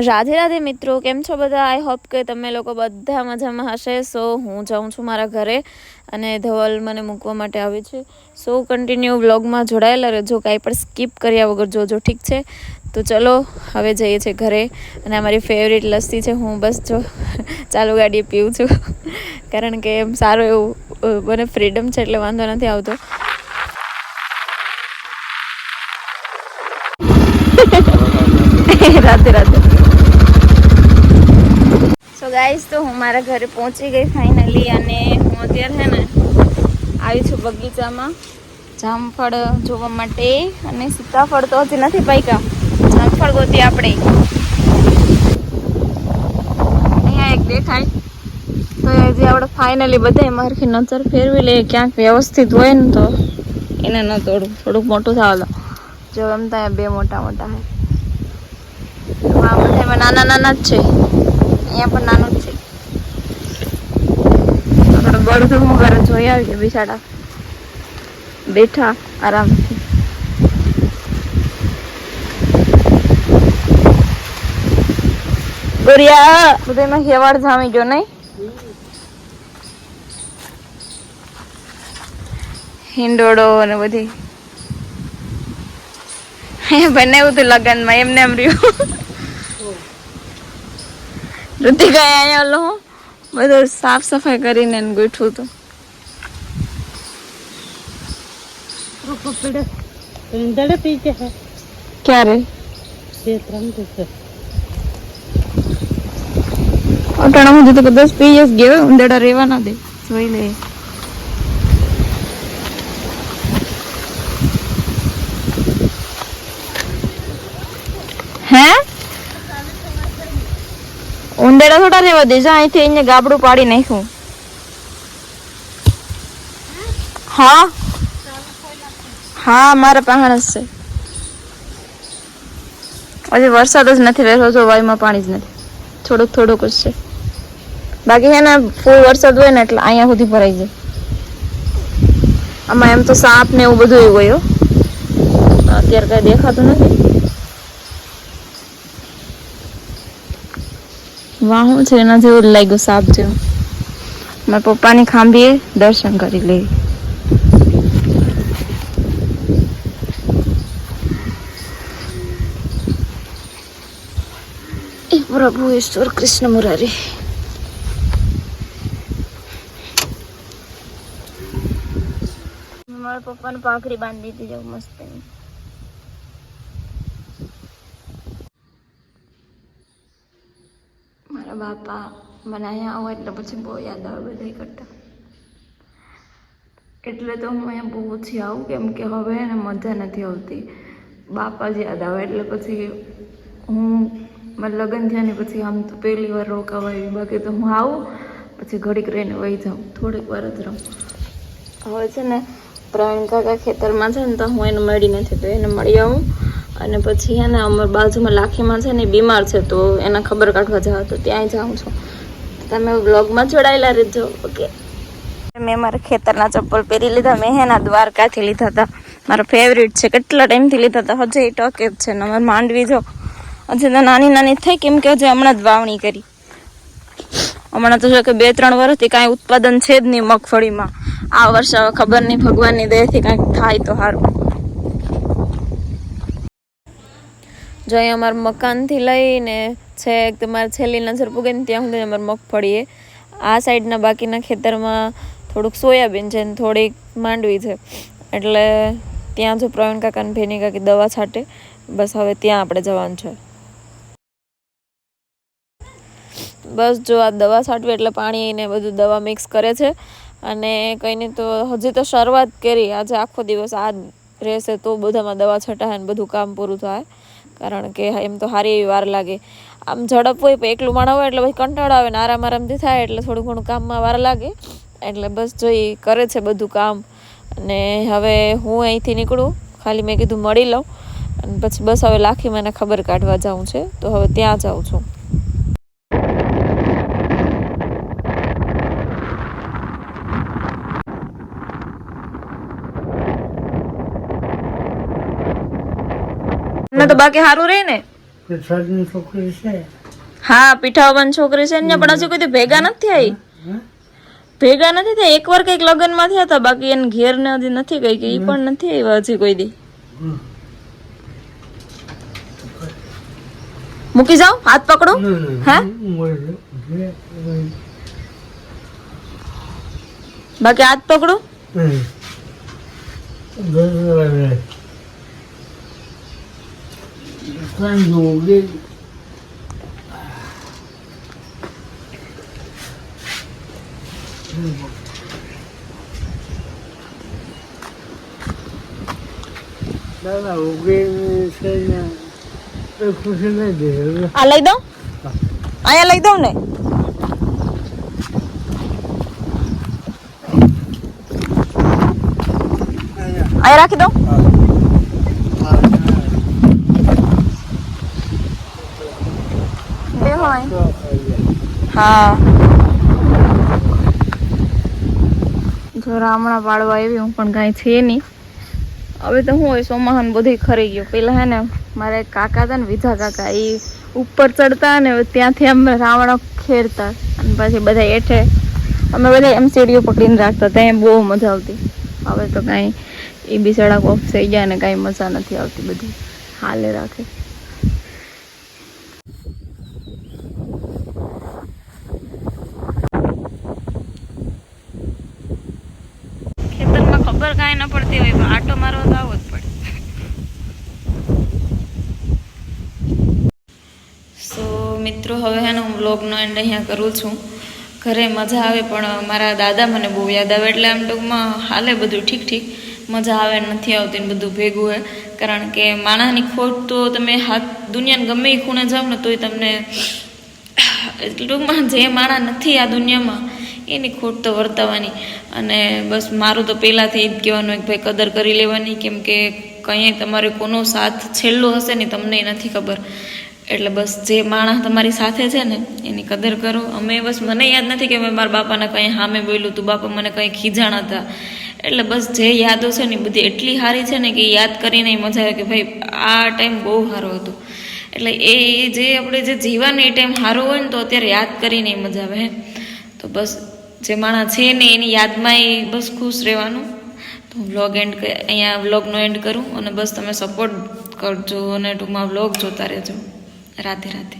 રાધે રાધે મિત્રો, કેમ છો બધા? આઈ હોપ કે તમે લોકો બધા મજામાં હશે. સો હું જાઉં છું મારા ઘરે અને ધવલ મને મૂકવા માટે આવે છે. સો કન્ટિન્યુ વ્લોગમાં જોડાયેલા રહેજો. કાંઈ પણ સ્કીપ કર્યા વગર જોજો, ઠીક છે? તો ચલો, હવે જઈએ છીએ ઘરે. અને અમારી ફેવરેટ લસ્સી છે. હું બસ જો ચાલુ ગાડીએ પીવું છું. કારણ કે એમ સારું એવું મને ફ્રીડમ છે એટલે વાંધો નથી આવતો. રાધે રાધે. સો ગાઈસ તો હું મારા ઘરે પહોંચી ગઈ ફાઇનલી અને હું અત્યારે છે ને આવી છું બગીચામાં. જામફળ જોવા માટે અને સીતાફળ તો હજી નથી પાક્યા. જામફળ ગોતી આપણે. અહીંયા એક દેખાય. તો હજી આપણે ફાઇનલી બધા મારખી નજર ફેરવી લઈએ, ક્યાંક વ્યવસ્થિત હોય ને તો એને ન તોડું. થોડુંક મોટું થવા દો. જો એમ ત્યાં બે મોટા મોટા હોય બધા નાના નાના જ છે. અહીંયા પણ નાનું છે. આપણે બળદું વગર જોઈ આવીએ બિચારા બેઠા આરામથી. ગુરિયા! બધા એમાં હેવાડ જામી ગયો નહીં? હિંડોળો અને બધી. બને બનાવ્યું હતું લગ્નમાં, એમને એમ રહ્યું. ઋતિકા અહીંયા લો બધો સાફ સફાઈ કરીને ગોઠવું હતું ક્યારે? અટાણા હું તો દસ પી ગયો, ઉંદરડા રહેવા ના દે. જોઈ લે હે ઉંદરડા થોડા રહેવા દે, જા, અહીંથી અહીંયા ગાબડું પાડી નાખ્યું હા? હા, મારા પાહણ જ છે. હજી વરસાદ જ નથી વહેલો જો વાયુમાં પાણી જ નથી. થોડુંક થોડુંક જ છે. બાકી છે ને, ફૂલ વરસાદ હોય ને એટલે અહીંયા સુધી ભરાઈ જાય. આમાં એમ તો સાપ ને એવું બધું એવું હોય અત્યારે કઈ દેખાતું નથી. વાહું છે એના જેવું જ લાગ્યું સાપ જેવું મારા પપ્પાની ખાંભીએ દર્શન કરી લેવી એ પ્રભુ ઈશ્વર કૃષ્ણ મુરારી મારા પપ્પાને પાઘડી બાંધી દીધી જાવ મસ્ત બાપા, મને અહીંયા આવો એટલે પછી બહુ યાદ આવે બધા કરતા. એટલે તો હું અહીંયા બહુ ઓછી આવું કેમ કે હવે એને મજા નથી આવતી. બાપા જ યાદ આવે એટલે પછી હું, મારા લગ્ન થયા ને પછી આમ તો પહેલી વાર રોકાવા એવી બાકી તો હું આવું, પછી ઘડીક રહીને વહી જાઉં. થોડીક વાર જ રહું. હવે છે ને પ્રવીણ કાકા ખેતરમાં છે ને તો હું એને મળી નથી તો એને મળી આવું. અને પછી હે ને અમારા બાજુમાં લાખીમાં છે ને બીમાર છે, તો એને ખબર કાઢવા જાવ, તો ત્યાં જાઉં છું. તમે બ્લોગમાં જોડાયેલા રહેજો, ઓકે? મેં મારા ખેતરના ચપ્પલ પહેરી લીધા, મેં હેના દ્વારકાથી લીધા હતા. મારા ફેવરિટ છે, કેટલા ટાઈમથી લીધા હતા, હજે એ ટકે જ છે, ને અમારે માંડવી જો. હજી તો નાની નાની થઈ કેમ કે હજી હમણાં જ વાવણી કરી. હમણાં તો જો કે બે ત્રણ વર્ષથી કાંઈ ઉત્પાદન છે જ નહીં મગફળીમાં. આ વર્ષે ખબર નહીં, ભગવાનની દયાથી કાંઈક થાય તો સારું. જો અહીં અમારા મકાનથી લઈને છે તમારે છેલ્લી નજર પૂગે ને ત્યાં સુધી અમારે મગફળી આ સાઈડના બાકીના ખેતરમાં થોડુંક સોયાબીન છે ને થોડીક માંડવી છે. એટલે ત્યાં જો પ્રવીણ કાકાને, ભેની કાકી દવા છાંટે, બસ હવે ત્યાં આપણે જવાનું છે. બસ જો આ દવા છાંટવી એટલે પાણી ને બધું દવા મિક્સ કરે છે. અને કંઈ તો હજી તો શરૂઆત કરી. આજે આખો દિવસ આ રહેશે તો બધામાં દવા છટાય ને બધું કામ પૂરું થાય. કારણ કે એમ તો સારી એવી વાર લાગે. આમ ઝડપ હોય પણ એકલું માણસ હોય એટલે પછી કંટાળો આવે ને આરામ આરામથી થાય એટલે થોડું ઘણું કામમાં વાર લાગે. એટલે બસ જોઈ કરે છે બધું કામ. અને હવે હું અહીંથી નીકળું. ખાલી મેં કીધું મળી લઉં. અને પછી બસ હવે લાખી મને ખબર કાઢવા જાઉં છે. તો હવે ત્યાં જાઉં છું. ને તો બાકી સારું રહે ને? છોકરી છે. હા પીઠાવન છોકરી છે ને પણ હજુ કોઈ ભેગા નથી આવી ભેગા નથી થયા? એકવાર કંઈક લગ્નમાં થયા હતા બાકી એને ઘેર ને હજી નથી ગઈ કે એ પણ નથી આવ્યા હજી કોઈ દી. મૂકી જાઓ હાથ પકડો. હા? બાકી હાથ પકડો. નહીં દે હવે. આ લઈ દઉં અહીંયા લઈ દઉં ને અહીંયા રાખી દઉં બેહો હા. જો રામણા પાડવા આવી, હું પણ કાંઈ છે નહીં. હવે તો હું હોય સોમાહન બધું ખરી ગયું. પેલા હે ને, મારે કાકા હતા ને, વિધા કાકા એ ઉપર ચડતા ને ત્યાંથી અમે રાવણો ખેરતા. અને પછી બધા એઠે અમે બધા એમ સીડીઓ પકડીને રાખતા ત્યાં બહુ મજા આવતી. હવે તો કાંઈ એ બી સડક ઓફ થઈ ગયા ને, કાંઈ મજા નથી આવતી બધી. હાલે રાખે ખેતરમાં ખબર કાંઈ ન પડતી હોય, પણ આટો મારો તો આવો જ પડે. સો મિત્રો, હવે હે ને હું બ્લોગનો એન્ડ અહીંયા કરું છું. ઘરે મજા આવે, પણ મારા દાદા મને બહુ યાદ આવે, એટલે આમ ટૂંકમાં હાલે બધું ઠીક ઠીક. મજા આવે નથી આવતી ને બધું ભેગું હોય કારણ કે માણસની ખોટ તો તમે હાથ, દુનિયાને ગમે એ ખૂણે જાઓ ને તોય તમને, ટૂંકમાં જે માણસ નથી આ દુનિયામાં એની ખોટ તો વર્તાવાની. અને બસ મારું તો પહેલાંથી જ કહેવાનું કે ભાઈ કદર કરી લેવાની, કેમ કે કંઈ તમારે કોનો સાથ છેલ્લો હશે ને તમને નથી ખબર. એટલે બસ જે માણસ તમારી સાથે છે ને, એની કદર કરો. અમે બસ, મને યાદ નથી કે મેં મારા બાપાને કંઈ હામે બોલ્યું તું બાપા મને કંઈ ખીજાણ હતા એટલે બસ જે યાદો છે ને બધી એટલી સારી છે ને કે યાદ કરીને મજા આવે કે ભાઈ, આ ટાઈમ બહુ સારો હતો. એટલે એ જે આપણે જે જીવન એ ટાઈમ સારો હોય ને તો અત્યારે યાદ કરીને મજા આવે, હે. તો બસ જે માણસ છે ને એની યાદમાં એ બસ ખુશ રહેવાનું. તો વ્લોગ એન્ડ અહીંયા વ્લોગનો એન્ડ કરું અને બસ તમે સપોર્ટ કરજો અને ટૂંકમાં વ્લોગ જોતા રહેજો. રાધે રાધે.